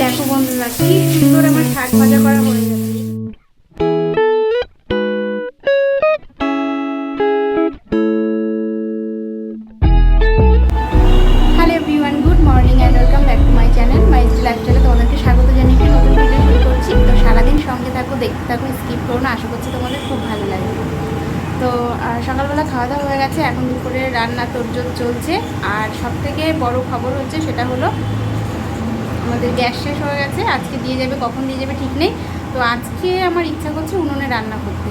দেখো বন্ধুরা, কি সুন্দর আমার শাক ভাজা করা হয়ে গেছে। দেখতে থাকো স্কিপ করো না, আশা করছি তোমাদের খুব ভালো লাগবে। তো সকালবেলা খাওয়া দাওয়া হয়ে গেছে, এখন দুপুরে রান্না তোরজোর চলছে। আর সব থেকে বড় খবর হচ্ছে, সেটা হলো আমাদের গ্যাস শেষ হয়ে গেছে, আজকে দিয়ে যাবে, কখন দিয়ে যাবে ঠিক নেই। তো আজকে আমার ইচ্ছা করছে উনুনে রান্না করতে।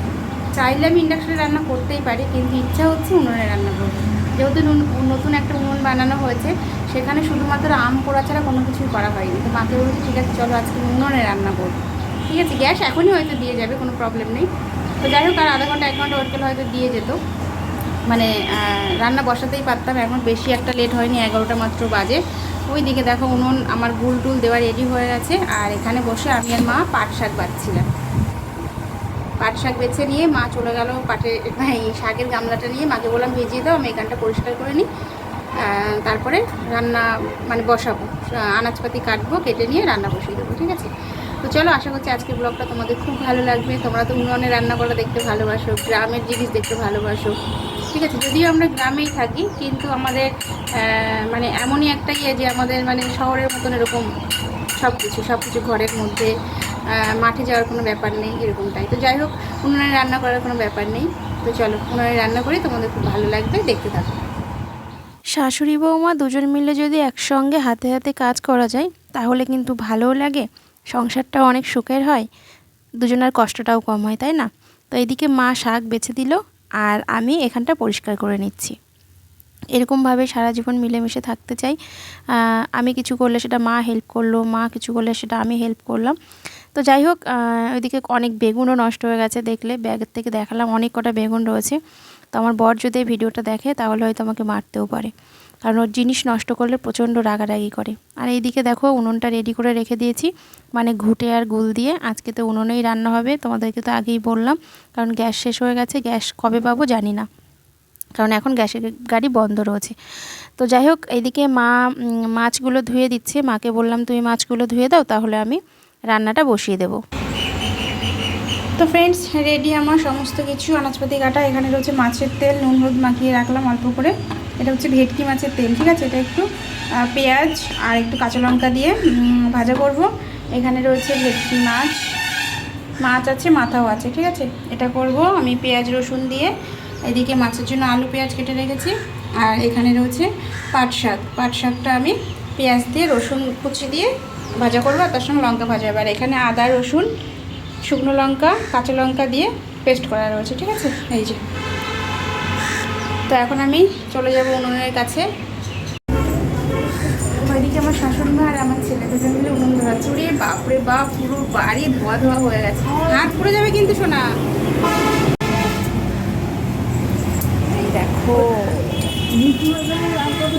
চাইলে আমি ইন্ডাকশনে রান্না করতেই পারি, কিন্তু ইচ্ছা হচ্ছে উনুনে রান্না করতে। যেহেতু নতুন একটা উনুন বানানো হয়েছে, সেখানে শুধুমাত্র আম পোড়া ছাড়া কোনো কিছুই করা হয়নি। তো মাকে বলেছি, ঠিক আছে, চলো আজকে উনুনে রান্না করব। ঠিক আছে, গ্যাস এখনই হয়তো দিয়ে যাবে, কোনো প্রবলেম নেই। তো যাই হোক, আর আধা ঘণ্টা, এক ঘণ্টা ওয়েট করলে হয়তো দিয়ে যেত। মানে রান্না বসাতেই পারতাম, এখন বেশি একটা লেট হয়নি, এগারোটা মাত্র বাজে। ওই দিকে দেখো উনুন, আমার গুল টুল দেওয়া রেডি হয়ে গেছে। আর এখানে বসে আমি আর মা পাট শাক বাচ্ছিলাম। পাট শাক বেছে নিয়ে মা চলে গেল পাটে, এই শাকের গামলাটা নিয়ে। মাকে বললাম, ভিজিয়ে দাও, আমি এখানটা পরিষ্কার করে নিই। তারপরে রান্না মানে বসাবো। আনাজপাতি কাটবো, কেটে নিয়ে রান্না বসিয়ে দেবো, ঠিক আছে? তো চলো, আশা করছি আজকের ব্লগটা তোমাদের খুব ভালো লাগবে। তোমরা তো উনুনে রান্না করা দেখতে ভালোবাসো, গ্রামের জিনিস দেখতে ভালোবাসো। ঠিক আছে, যদিও আমরা গ্রামেই থাকি, কিন্তু আমাদের মানে এমনই একটা ইয়ে যে আমাদের মানে শহরের মতন এরকম সব কিছু সব কিছু ঘরের মধ্যে মাঠে যাওয়ার কোনো ব্যাপার নেই, এরকমটাই। তো যাই হোক, উনুনে রান্না করার কোনো ব্যাপার নেই। তো চলো, উনুনে রান্না করি, তোমাদের খুব ভালো লাগবে, দেখতে থাকো। শাশুড়ি বৌমা দুজন মিলে যদি একসঙ্গে হাতে হাতে কাজ করা যায়, তাহলে কিন্তু ভালোও লাগে, সংসারটা অনেক সুখের হয়। দুজনের কষ্টটাও কম হয়, তাই না? তো এদিকে মা শাক বেছে দিল আর আমি এখানটা পরিষ্কার করে নিচ্ছি। এরকমভাবে সারা জীবন মিলেমিশে থাকতে চাই। আমি কিছু করলে সেটা মা হেল্প করল, মা কিছু করলে সেটা আমি হেল্প করলাম। তো যাই হোক ওইদিকে অনেক বেগুনও নষ্ট হয়ে গেছে দেখলে। ব্যাগের থেকে দেখালাম অনেক কটা বেগুন রয়েছে। তো আমার বর যদি ভিডিওটা দেখে তাহলে হয়তো আমাকে মারতেও পারে। কারণ ওর জিনিস নষ্ট করলে প্রচণ্ড রাগারাগি করে। আর এইদিকে দেখো উনুনটা রেডি করে রেখে দিয়েছি। মানে ঘুটে আর গুল দিয়ে। আজকে তো উনুনেই রান্না হবে, তোমাদেরকে তো আগেই বললাম। কারণ গ্যাস শেষ হয়ে গেছে, গ্যাস কবে পাবো জানি না। কারণ এখন গ্যাসের গাড়ি বন্ধ রয়েছে। তো যাই হোক, এইদিকে মা মাছগুলো ধুয়ে দিচ্ছে। মাকে বললাম, তুমি মাছগুলো ধুয়ে দাও, তাহলে আমি রান্নাটা বসিয়ে দেবো। তো ফ্রেন্ডস রেডি আমার সমস্ত কিছু। আনাজপাতি কাটা, এখানে রয়েছে মাছের তেল, নুন হলুদ মাখিয়ে রাখলাম অল্প করে। এটা হচ্ছে ভেটকি মাছের তেল, ঠিক আছে? এটা একটু পেঁয়াজ আর একটু কাঁচা লঙ্কা দিয়ে ভাজা করব। এখানে রয়েছে ভেটকি মাছ। মাছ আছে, মাথাও আছে, ঠিক আছে? এটা করব আমি পেঁয়াজ, রসুন দিয়ে। এদিকে মাছের জন্য আলু, পেঁয়াজ কেটে রেখেছি। আর এখানে রয়েছে পাট শাক। পাট শাকটা আমি পেঁয়াজ দিয়ে, রসুন কুচি দিয়ে ভাজা করব, আর তার সঙ্গে লঙ্কা ভাজা। হবে আর এখানে আদা, রসুন শুকনো লঙ্কা কাঁচা লঙ্কা দিয়ে পেস্ট করা রয়েছে ঠিক আছে? এই যে। তো এখন আমি চলে যাব উনুনের কাছে। ওইদিকে আমার শাশুড়ি মা আর আমার ছেলে দুজন মিলে উনুন ধরাচ্ছে। ওরে বাপরে বাপ পুরো বাড়ি ধোয়া ধোয়া হয়ে গেছে। হাত পুড়ে যাবে কিন্তু শোনা এই দেখো।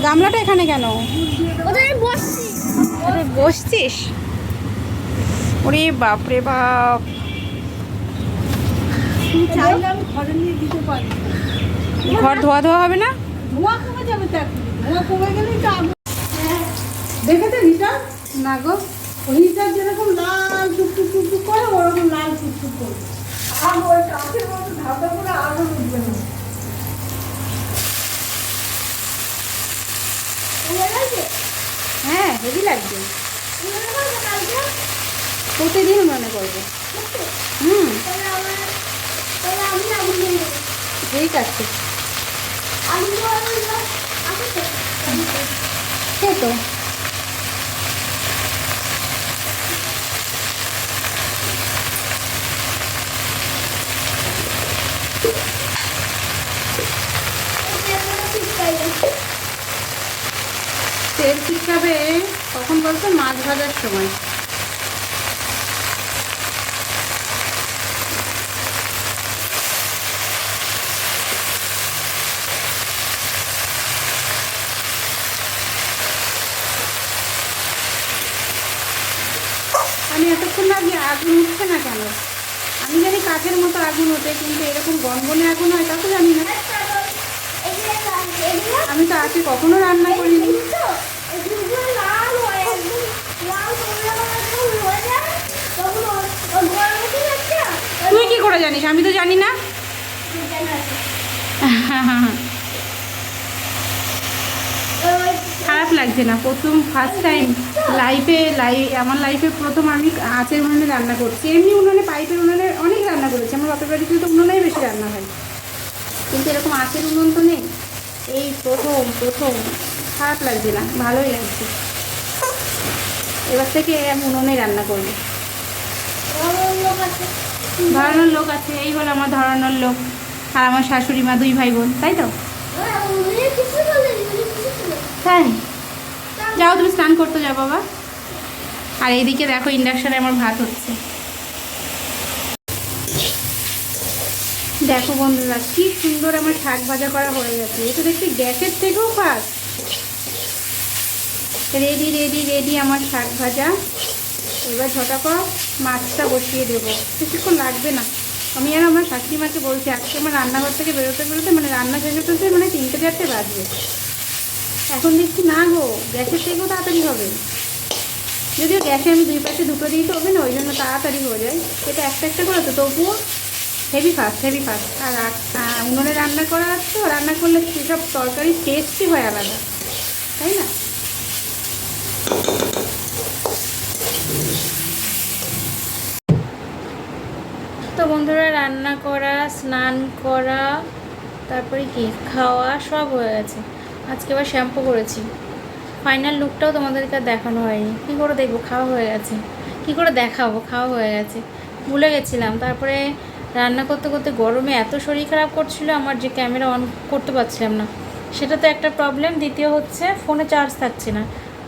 গামলাটা এখানে কেন? বসছিস? ওরে বাপরে বাপ। ঘরে ধোয়া ধোয়া হবে না? ধোঁয়া কমে যাবে। ধোঁয়া কমে গেলেই তো না গো। যেরকম লাল টুকটুক টুকটুক করে ওরকম লাল টুকটুক করে। আর ওই কাঠের মতো ধাপা করে আগুন উঠবে না। হ্যাঁ হেভি লাগবে? প্রতিদিন মনে করব হুম। ঠিক আছে? সে তো। তেল শিখাবে কখন বলতো মাছ ভাজার সময় আমি এতক্ষণ আগে আগুন উঠছে না কেন? আমি জানি কাঠের মতো আগুন ওঠে, কিন্তু এরকম গনগনে আগুন হয়, তা তো জানি না। আমি তো আগে কখনো রান্না করিনি। তুই কি করে জানিস? আমি তো জানি না। খারাপ লাগছে না, প্রথম ফার্স্ট টাইম লাইফে লাই আমার লাইফে প্রথম আমি আঁচের উনুনে রান্না করছি। এমনি উনুনে পাইপের উনুনে অনেক রান্না করেছি। আমার বাপের বাড়িতে তো উনুনেই বেশি রান্না হয়। কিন্তু এরকম আঁচের উনুন তো নেই। এই প্রথম প্রথম। খারাপ লাগছে না ভালোই লাগছে। এবার থেকে আমি উনুনে রান্না করব। ধরানোর লোক আছে এই হলো আমার ধরানোর লোক। আর আমার শাশুড়ি মা দুই ভাই বোন তাই তো? তাই? যাও, তুমি স্নান করতে যাও, বাবা। আর এইদিকে দেখো, ইন্ডাকশনে আমার ভাত হচ্ছে। দেখো বন্ধুরা, কি সুন্দর আমার শাক ভাজা করা হয়ে গেছে। এটা দেখছি গ্যাসের থেকেও ফাস্ট রেডি রেডি রেডি আমার শাক ভাজা। এবার ঝটাপট মাছটা বসিয়ে দেবো। বেশিক্ষণ লাগবে না। আমি আর আমার শাশুড়ি মাকে বলছি, আজকে আমার রান্নাঘর থেকে বেরোতে বেরোতে মানে রান্না শেষ হতে মানে তিনটে চারটে বাজবে। এখন দেখছি, না গো, গ্যাসের থেকেও তাড়াতাড়ি হবে। যদিও গ্যাসে আমি দুই পাশে দুটো দিই তো হবে না ওই জন্য তাড়াতাড়ি হয়ে যায়। এটা একটা একটা করে তো, তবুও হেভি ফাস্ট হেভি ফাস্ট আর উনুনে রান্না করা তো, রান্না করলে সেসব তরকারি টেস্টই হয় আলাদা, তাই না? তো বন্ধুরা, রান্না করা, স্নান করা, তারপরে কি খাওয়া সব হয়ে গেছে। আজকে আবার শ্যাম্পু করেছি। ফাইনাল লুকটাও তোমাদেরকে দেখানো হয়নি। কী করে দেখব? খাওয়া হয়ে গেছে। কী করে দেখাবো? খাওয়া হয়ে গেছে। ভুলে গেছিলাম। তারপরে রান্না করতে করতে গরমে এত শরীর খারাপ করছিল, আমার যে ক্যামেরা অন করতে পারছিলাম না। সেটা তো একটা প্রবলেম দ্বিতীয় হচ্ছে ফোনে চার্জ থাকছে না।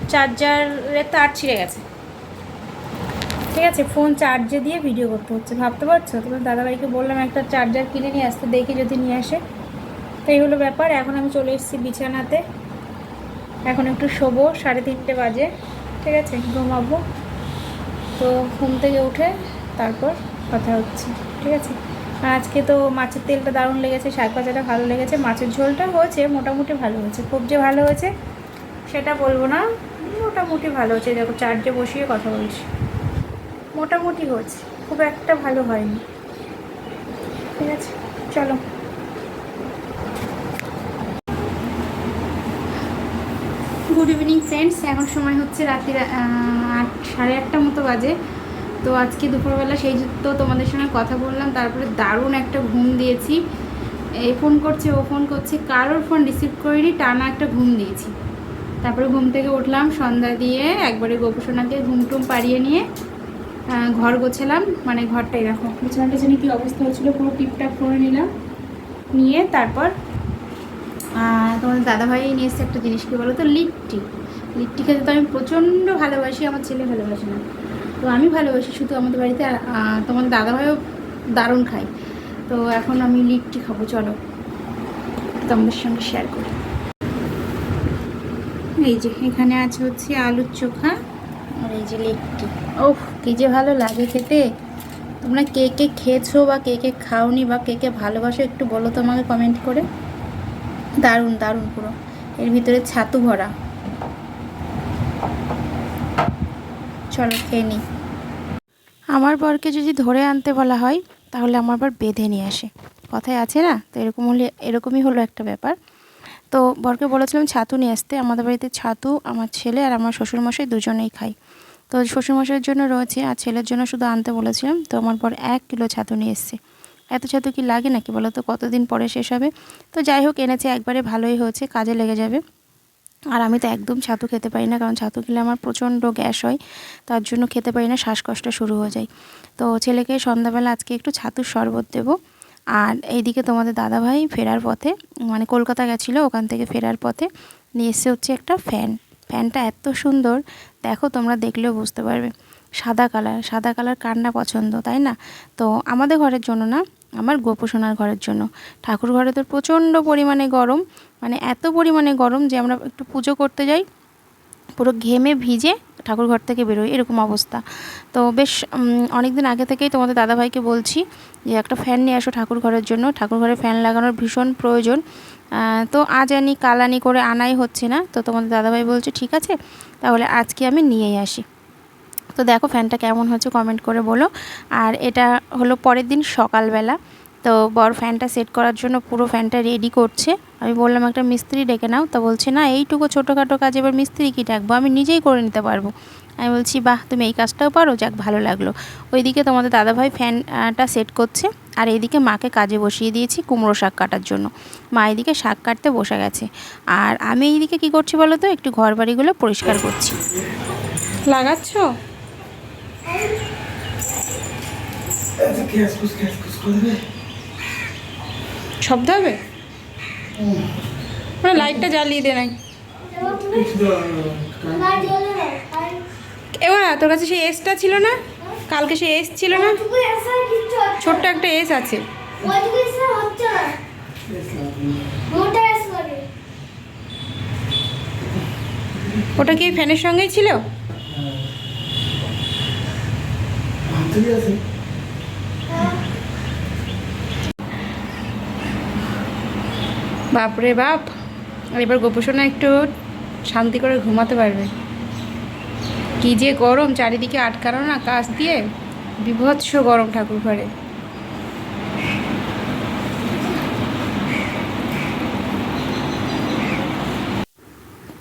চার্জারের তার ছিঁড়ে গেছে। ঠিক আছে ফোন চার্জে দিয়ে ভিডিও করতে হচ্ছে। ভাবতে পারছ? তোমার দাদাভাইকে বললাম, একটা চার্জার কিনে নিয়ে আসতে, দেখি যদি নিয়ে আসে। এই হলো ব্যাপার। এখন আমি চলে এসেছি বিছানাতে। এখন একটু শোবো, সাড়ে তিনটে বাজে। ঠিক আছে, ঘুমাবো। তো ঘুম থেকে উঠে তারপর কথা হচ্ছে। ঠিক আছে? আজকে তো মাছের তেলটা দারুণ লেগেছে, শাক ভাজাটা ভালো লেগেছে। মাছের ঝোলটা হয়েছে, মোটামুটি ভালো হয়েছে। খুব যে ভালো হয়েছে, সেটা বলব না। মোটামুটি ভালো হয়েছে। দেখো চার্জে বসিয়ে কথা বলছি। মোটামুটি হচ্ছে খুব একটা ভালো হয়নি। ঠিক আছে? চলো। গুড ইভিনিং ফ্রেন্ডস, এখন সময় হচ্ছে রাত্রি আট, সাড়ে আটটা মতো বাজে। তো আজকে দুপুরবেলা সেই তো তোমাদের সঙ্গে কথা বললাম, তারপরে দারুণ একটা ঘুম দিয়েছি। এই ফোন করছে, ও ফোন করছে, কারোর ফোন রিসিভ করিনি, টানা একটা ঘুম দিয়েছি। তারপরে ঘুম থেকে উঠলাম, সন্ধ্যা দিয়ে একবারে গোপসোনাকে ঘুম টুম পাড়িয়ে নিয়ে ঘর গোছালাম মানে ঘরটাই রাখো বিছানাটা জানি কী অবস্থা হয়েছিল, পুরো টিপটাপ করে নিলাম, নিয়ে তারপর তোমাদের দাদাভাই নিয়ে এসছে একটা জিনিস কি বলো তো? লিট্টি লিট্টি খেতে তো আমি প্রচণ্ড ভালোবাসি, আমার ছেলে ভালোবাসে না। তো আমি ভালোবাসি শুধু আমাদের বাড়িতে তোমাদের দাদাভাইও দারুণ খায়। তো এখন আমি লিট্টি খাব, চলো। তোমাদের সঙ্গে শেয়ার করি। এই যে, এখানে আছে হচ্ছে আলুর চোখা আর এই যে লিট্টি ওহ, কী যে ভালো লাগে খেতে। তোমরা কে কে খেয়েছো বা কে কে খাওনি বা কে কে ভালোবাসো একটু বলো তো আমাকে কমেন্ট করে। দারুণ দারুণ পুরো। এর ভিতরে ছাতু ভরা। চলো খেয়ে নিই আমার বরকে যদি ধরে আনতে বলা হয়, তাহলে আমার বর বেঁধে নিয়ে আসে। কথায় আছে না? তো এরকম হলে, এরকমই হলো একটা ব্যাপার। তো বরকে বলেছিলাম ছাতু নিয়ে আসতে। আমাদের বাড়িতে ছাতু, আমার ছেলে আর আমার শ্বশুরমশাই দুজনেই খাই তো শ্বশুরমশাইয়ের জন্য রয়েছে, আর ছেলের জন্য শুধু আনতে বলেছিলাম। তো আমার পর এক কিলো ছাতু নিয়ে এসছে। এত ছাতু কি লাগে নাকি বলো তো? কতদিন পরে শেষ হবে? তো যাই হোক, এনেছে, একবারে ভালোই হয়েছে, কাজে লেগে যাবে। আর আমি তো একদম ছাতু খেতে পারি না, কারণ ছাতু খেলে আমার প্রচণ্ড গ্যাস হয়। তার জন্য খেতে পারি না, শ্বাসকষ্ট শুরু হয়ে যায়। তো ছেলেকে সন্ধ্যাবেলা আজকে একটু ছাতুর শরবত দেবো। আর এইদিকে তোমাদের দাদাভাই ফেরার পথে মানে কলকাতা গেছিল, ওখান থেকে ফেরার পথে নিয়ে এসে হচ্ছে একটা ফ্যান। ফ্যানটা এত সুন্দর, দেখো তোমরা দেখলেও বুঝতে পারবে। সাদা কালার সাদা কালার কার না পছন্দ, তাই না? তো আমাদের ঘরের জন্য না আমার গোপোষণার ঘরের জন্য। ঠাকুর ঘরে তো প্রচণ্ড পরিমাণে গরম মানে এত পরিমাণে গরম যে আমরা একটু পুজো করতে যাই, পুরো ঘেমে ভিজে ঠাকুর ঘর থেকে বেরোই, এরকম অবস্থা। তো বেশ অনেক দিন আগে থেকেই তোমাদের দাদাভাইকে বলছি যে একটা ফ্যান নিয়ে আসো ঠাকুর ঘরের জন্য। ঠাকুর ঘরে ফ্যান লাগানোর ভীষণ প্রয়োজন। তো আজ আনি, কাল আনি করে আনাই হচ্ছে না। তো তোমাদের দাদাভাই বলছে, ঠিক আছে, তাহলে আজকে আমি নিয়েই আসি। তো দেখো ফ্যানটা কেমন হচ্ছে কমেন্ট করে বলো। আর এটা হলো পরের দিন সকালবেলা। তো বর ফ্যানটা সেট করার জন্য পুরো ফ্যানটা রেডি করছে। আমি বললাম, একটা মিস্ত্রি ডেকে নাও। তো বলছে, না, এইটুকু ছোটোখাটো কাজ, এবার মিস্ত্রি কি ডাকবো আমি নিজেই করে নিতে পারব। আমি বলছি, বাহ, তুমি এই কাজটাও পারো? যাক, ভালো লাগল। ওইদিকে তোমাদের দাদাভাই ফ্যানটা সেট করছে। আর এইদিকে মাকে কাজে বসিয়ে দিয়েছি কুমড়ো শাক কাটার জন্য। মা এইদিকে শাক কাটতে বসে গেছে। আর আমি এইদিকে কি করছি বলো তো? একটু ঘর বাড়িগুলো পরিষ্কার করছি। লাগাচ্ছ? শব্দ হবে মানে লাইটটা জ্বালিয়ে দে নাই। এবার তোর কাছে সেই এসটা ছিল না? কালকে সেই এস ছিল না? ছোট্ট একটা এস আছে। ওটা কি ফ্যানের সঙ্গেই ছিল? বাপরে বাপ, এবার গোপসোনা একটু শান্তি করে ঘুমাতে পারবে। কি যে গরম, চারিদিকে আটকানো না কাজ দিয়ে বিভৎস গরম ঠাকুর ঘরে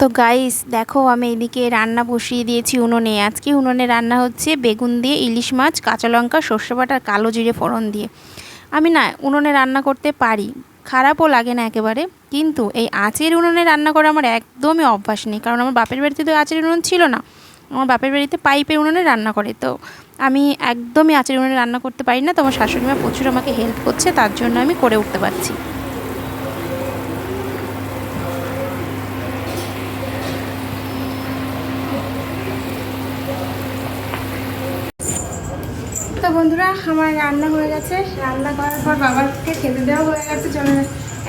তো গাইস দেখো আমি এদিকে রান্না বসিয়ে দিয়েছি উনুনে। আজকে উনুনে রান্না হচ্ছে বেগুন দিয়ে ইলিশ মাছ, কাঁচা লঙ্কা, সর্ষে বাটা কালো জিরে ফোড়ন দিয়ে। আমি না, উনুনে রান্না করতে পারি, খারাপও লাগে না একেবারে, কিন্তু এই আঁচের উনুনে রান্না করা আমার একদমই অভ্যাস নেই, কারণ আমার বাপের বাড়িতে তো আঁচের উনুন ছিল না। আমার বাপের বাড়িতে পাইপের উনুনে রান্না করে, তো আমি একদমই আঁচের উনুনে রান্না করতে পারি না। তো আমার শাশুড়ি মা প্রচুর আমাকে হেল্প করছে, তার জন্য আমি করে উঠতে পারছি। বন্ধুরা, আমার রান্না হয়ে গেছে। রান্না করার পর বাবাকে খেতে দেওয়া হয়ে গেছে। চলো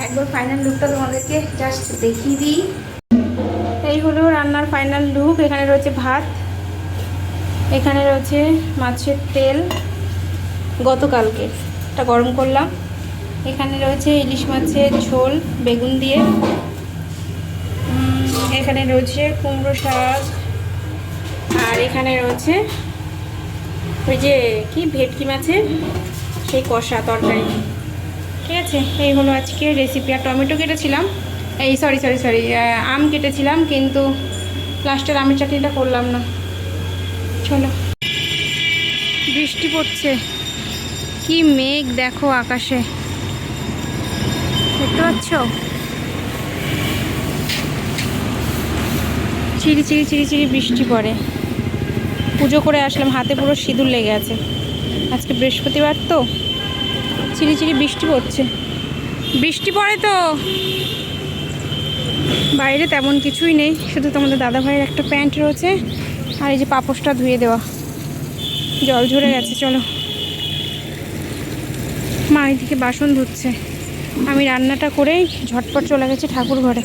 একবার ফাইনাল লুকটা তোমাদেরকে জাস্ট দেখিয়ে দিই। এই হলো রান্নার ফাইনাল লুক এখানে রয়েছে ভাত। এখানে রয়েছে মাছের তেল। গতকালকে এটা গরম করলাম। এখানে রয়েছে ইলিশ মাছের ঝোল, বেগুন দিয়ে। এখানে রয়েছে কুমড়ো শাক। আর এখানে রয়েছে ওই যে কি ভেটকি মাছের? সেই কষা তরকারি। ঠিক আছে, এই হলো আজকে রেসিপি আর টমেটো কেটেছিলাম। এই সরি সরি সরি আম কেটেছিলাম, কিন্তু লাস্টের আমের চাটনিটা করলাম না। চলো। বৃষ্টি পড়ছে। কি মেঘ দেখো আকাশে। দেখতে পাচ্ছ? চিড়ি চিড়ি চিড়ি চিড়ি বৃষ্টি পড়ে। পুজো করে আসলাম, হাতে পুরো সিঁদুর লেগে আছে। আজকে বৃহস্পতিবার তো চিড়ি চিড়ি বৃষ্টি পড়ছে। বৃষ্টি পড়ে তো। বাইরে তেমন কিছুই নেই, শুধু তোমাদের দাদা ভাইয়ের একটা প্যান্ট রয়েছে, আর এই যে পাপোশটা ধুয়ে দেওয়া। জল ঝরে গেছে, চলো। মা এদিকে বাসন ধুচ্ছে। আমি রান্নাটা করেই ঝটপট চলে গেছি ঠাকুর ঘরে।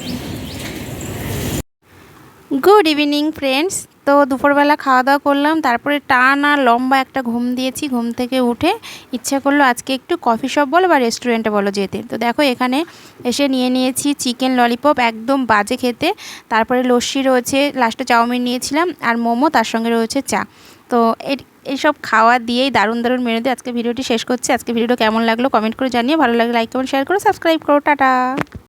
গুড ইভিনিং ফ্রেন্ডস তো দুপুরবেলা খাওয়া দাওয়া করলাম, তারপরে টান আর লম্বা একটা ঘুম দিয়েছি, ঘুম থেকে উঠে ইচ্ছা করল আজকে একটু কফি শপ বলো বা রেস্টুরেন্টে বলো যেতে। তো দেখো এখানে এসে নিয়ে নিয়েছি চিকেন ললিপপ একদম বাজে খেতে, তারপরে লস্যি রয়েছে লাস্টে চাউমিন নিয়েছিলাম আর মোমো, তার সঙ্গে রয়েছে চা। তো এইসব খাওয়া দিয়েই দারুণ দারুণ মেনু দিয়ে আজকে ভিডিওটি শেষ করছি। আজকে ভিডিওটা কেমন লাগল কমেন্ট করে জানিয়ে ভালো লাগলে লাইক কমেন্ট শেয়ার করো সাবস্ক্রাইব করো, টাটা।